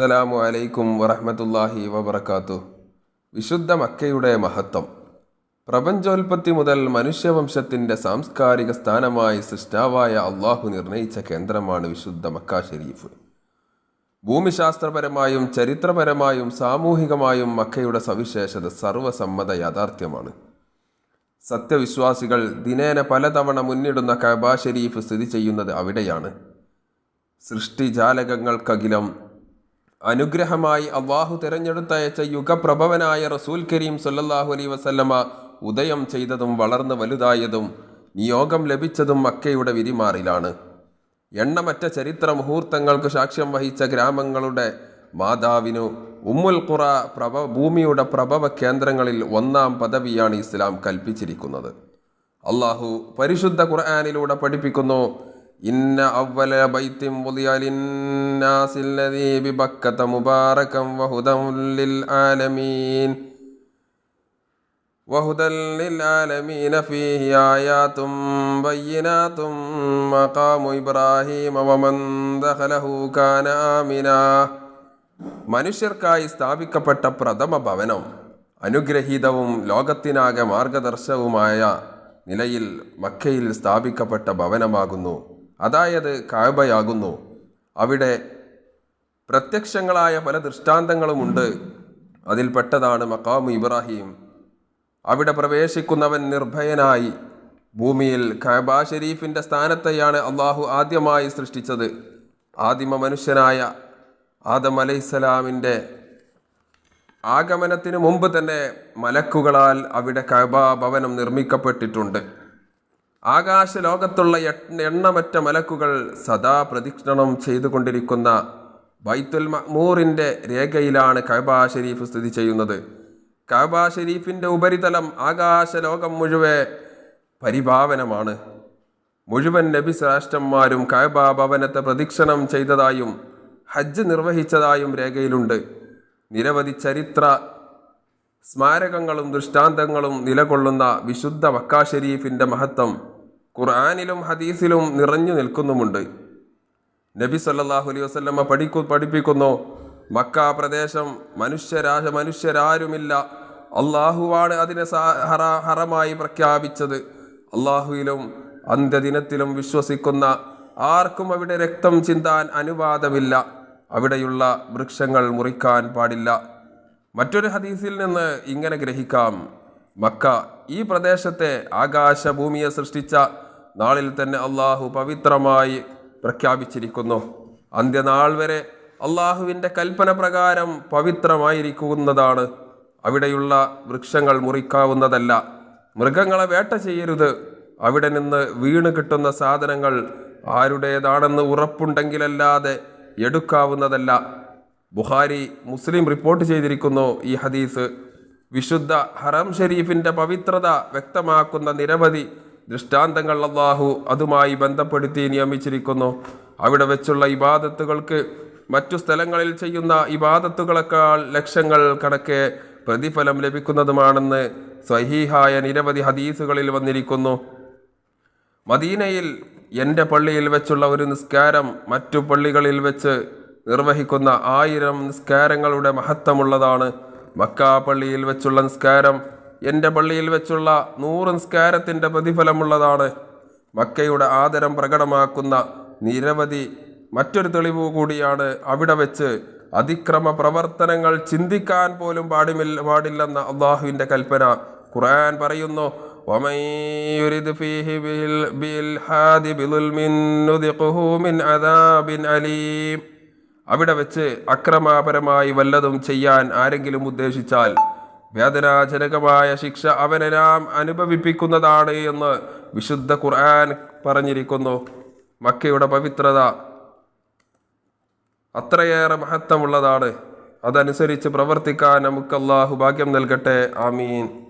അസ്സലാമു അലൈക്കും വറഹ്മത്തുള്ളാഹി വബർക്കാത്തു വിശുദ്ധ മക്കയുടെ മഹത്വം. പ്രപഞ്ചോൽപത്തി മുതൽ മനുഷ്യവംശത്തിന്റെ സാംസ്കാരിക സ്ഥാനമായി സൃഷ്ടാവായ അള്ളാഹു നിർണയിച്ച കേന്ദ്രമാണ് വിശുദ്ധ മക്ക ഷെരീഫ്. ഭൂമിശാസ്ത്രപരമായും ചരിത്രപരമായും സാമൂഹികമായും മക്കയുടെ സവിശേഷത സർവസമ്മത യാഥാർത്ഥ്യമാണ്. സത്യവിശ്വാസികൾ ദിനേന പലതവണ മുന്നിടുന്ന കബ ഷെരീഫ് സ്ഥിതി ചെയ്യുന്നത് അവിടെയാണ്. സൃഷ്ടിജാലകങ്ങൾക്കകിലം അനുഗ്രഹമായി അള്ളാഹു തിരഞ്ഞെടുത്തയച്ച യുഗപ്രഭവനായ റസൂൽ കരീം സൊല്ലാഹു അലൈ വസല്ലമ ഉദയം ചെയ്തതും വളർന്ന് വലുതായതും നിയോഗം ലഭിച്ചതും മക്കയുടെ വിരിമാറിലാണ്. എണ്ണമറ്റ ചരിത്ര മുഹൂർത്തങ്ങൾക്ക് സാക്ഷ്യം വഹിച്ച ഗ്രാമങ്ങളുടെ മാതാവിനു ഉമ്മുൽ ഖുറ പ്രഭ ഭൂമിയുടെ പ്രഭവ കേന്ദ്രങ്ങളിൽ ഒന്നാം പദവിയാണ് ഇസ്ലാം കൽപ്പിച്ചിരിക്കുന്നത്. അള്ളാഹു പരിശുദ്ധ ഖുർആാനിലൂടെ പഠിപ്പിക്കുന്നു ഇന്ന അവല ബൈത്തിം വുദിയ ലിന്നാസി الذي ببكة مباركا وهدى للعالمين وهدى للعالمين فيه آيات بينات مقام إبراهيم ومن دخله كان آمنا മനുഷ്യർക്കായി സ്ഥാപിക്കപ്പെട്ട പ്രഥമ ഭവനം അനുഗ്രഹീതവും ലോകത്തിനാകെ മാർഗദർശകവുമായ നിലയിൽ മക്കയിൽ സ്ഥാപിക്കപ്പെട്ട ഭവനമാകുന്നു അതായത് കാബയാകുന്നു. അവിടെ പ്രത്യക്ഷങ്ങളായ പല ദൃഷ്ടാന്തങ്ങളുമുണ്ട്. അതിൽപ്പെട്ടതാണ് മക്കാമു ഇബ്രാഹിം. അവിടെ പ്രവേശിക്കുന്നവൻ നിർഭയനായി. ഭൂമിയിൽ കഅബ ഷെരീഫിന്റെ സ്ഥാനത്തെയാണ് അള്ളാഹു ആദ്യമായി സൃഷ്ടിച്ചത്. ആദിമ മനുഷ്യനായ ആദം അലൈസലാമിന്റെ ആഗമനത്തിന് മുമ്പ് തന്നെ മലക്കുകളാൽ അവിടെ കഅബ ഭവനം നിർമ്മിക്കപ്പെട്ടിട്ടുണ്ട്. ആകാശ ലോകത്തുള്ള എട്ട് എണ്ണമറ്റ മലക്കുകൾ സദാ പ്രദക്ഷിണം ചെയ്തുകൊണ്ടിരിക്കുന്ന ബൈത്തുൽ മഹ്മൂറിന്റെ രേഖയിലാണ് കഅബ ഷരീഫ് സ്ഥിതി ചെയ്യുന്നത്. കഅബ ഷരീഫിന്റെ ഉപരിതലം ആകാശലോകം മുഴുവൻ പരിഭാവനമാണ്. മുഴുവൻ നബി ശ്രേഷ്ഠന്മാരും കഅബ ഭവനത്തെ പ്രദക്ഷിണം ചെയ്തതായും ഹജ്ജ് നിർവഹിച്ചതായും രേഖയിലുണ്ട്. നിരവധി ചരിത്ര സ്മാരകങ്ങളും ദൃഷ്ടാന്തങ്ങളും നിലകൊള്ളുന്ന വിശുദ്ധ മക്ക ഷരീഫിന്റെ മഹത്വം ഖുർആാനിലും ഹദീസിലും നിറഞ്ഞു നിൽക്കുന്നുമുണ്ട്. നബി സല്ലാഹു അലൈഹി വസല്ലമ പഠിക്കു പഠിപ്പിക്കുന്നു മക്ക പ്രദേശം മനുഷ്യരാശ മനുഷ്യരാരുമില്ല. അള്ളാഹുവാണ് അതിനെ ഹറ ഹറമായി പ്രഖ്യാപിച്ചത്. അള്ളാഹുവിലും അന്ത്യദിനത്തിലും വിശ്വസിക്കുന്ന ആർക്കും അവിടെ രക്തം ചിന്താൻ അനുവാദമില്ല. അവിടെയുള്ള വൃക്ഷങ്ങൾ മുറിക്കാൻ പാടില്ല. മറ്റൊരു ഹദീസിൽ നിന്ന് ഇങ്ങനെ ഗ്രഹിക്കാം. മക്ക ഈ പ്രദേശത്തെ ആകാശഭൂമിയെ സൃഷ്ടിച്ച നാളിൽ തന്നെ അള്ളാഹു പവിത്രമായി പ്രഖ്യാപിച്ചിരിക്കുന്നു. അന്ത്യനാൾ വരെ അള്ളാഹുവിന്റെ കൽപ്പന പ്രകാരം പവിത്രമായിരിക്കുന്നതാണ്. അവിടെയുള്ള വൃക്ഷങ്ങൾ മുറിക്കാവുന്നതല്ല. മൃഗങ്ങളെ വേട്ട ചെയ്യരുത്. അവിടെ നിന്ന് വീണ് കിട്ടുന്ന സാധനങ്ങൾ ആരുടേതാണെന്ന് ഉറപ്പുണ്ടെങ്കിലല്ലാതെ എടുക്കാവുന്നതല്ല. ബുഹാരി മുസ്ലിം റിപ്പോർട്ട് ചെയ്തിരിക്കുന്നു ഈ ഹദീസ്. വിശുദ്ധ ഹറം ഷെരീഫിന്റെ പവിത്രത വ്യക്തമാക്കുന്ന നിരവധി ദൃഷ്ടാന്തങ്ങൾ അള്ളാഹു അതുമായി ബന്ധപ്പെടുത്തി നിയമിച്ചിരിക്കുന്നു. അവിടെ വെച്ചുള്ള ഇബാദത്തുകൾക്ക് മറ്റു സ്ഥലങ്ങളിൽ ചെയ്യുന്ന ഇബാദത്തുകളെക്കാൾ ലക്ഷങ്ങൾ കണക്കെ പ്രതിഫലം ലഭിക്കുന്നതുമാണെന്ന് സ്വഹീഹായ നിരവധി ഹദീസുകളിൽ വന്നിരിക്കുന്നു. മദീനയിൽ എന്റെ പള്ളിയിൽ വെച്ചുള്ള ഒരു നിസ്കാരം മറ്റു പള്ളികളിൽ വെച്ച് നിർവഹിക്കുന്ന ആയിരം നിസ്കാരങ്ങളുടെ മഹത്വമുള്ളതാണ്. മക്ക പള്ളിയിൽ വെച്ചുള്ള നിസ്കാരം എന്റെ പള്ളിയിൽ വെച്ചുള്ള നൂറ് നിസ്കാരത്തിന്റെ പ്രതിഫലമുള്ളതാണ് മക്കയുടെ ആദരം പ്രകടമാക്കുന്ന നിരവധി മറ്റൊരു തെളിവ് കൂടിയാണ് അവിടെ വെച്ച് അതിക്രമ പ്രവർത്തനങ്ങൾ ചിന്തിക്കാൻ പോലും പാടില്ല പാടില്ലെന്ന അള്ളാഹുവിന്റെ കൽപ്പന. ഖുർആൻ പറയുന്നു അവിടെ വെച്ച് അക്രമാപരമായി വല്ലതും ചെയ്യാൻ ആരെങ്കിലും ഉദ്ദേശിച്ചാൽ വേദനാജനകമായ ശിക്ഷ അവനെ നാം അനുഭവിപ്പിക്കുന്നതാണ് എന്ന് വിശുദ്ധ ഖുർആൻ പറഞ്ഞിരിക്കുന്നു. മക്കയുടെ പവിത്രത അത്രയേറെ മഹത്വമുള്ളതാണ്. അതനുസരിച്ച് പ്രവർത്തിക്കാൻ നമുക്ക് അള്ളാഹു ഭാഗ്യം നൽകട്ടെ. ആമീൻ.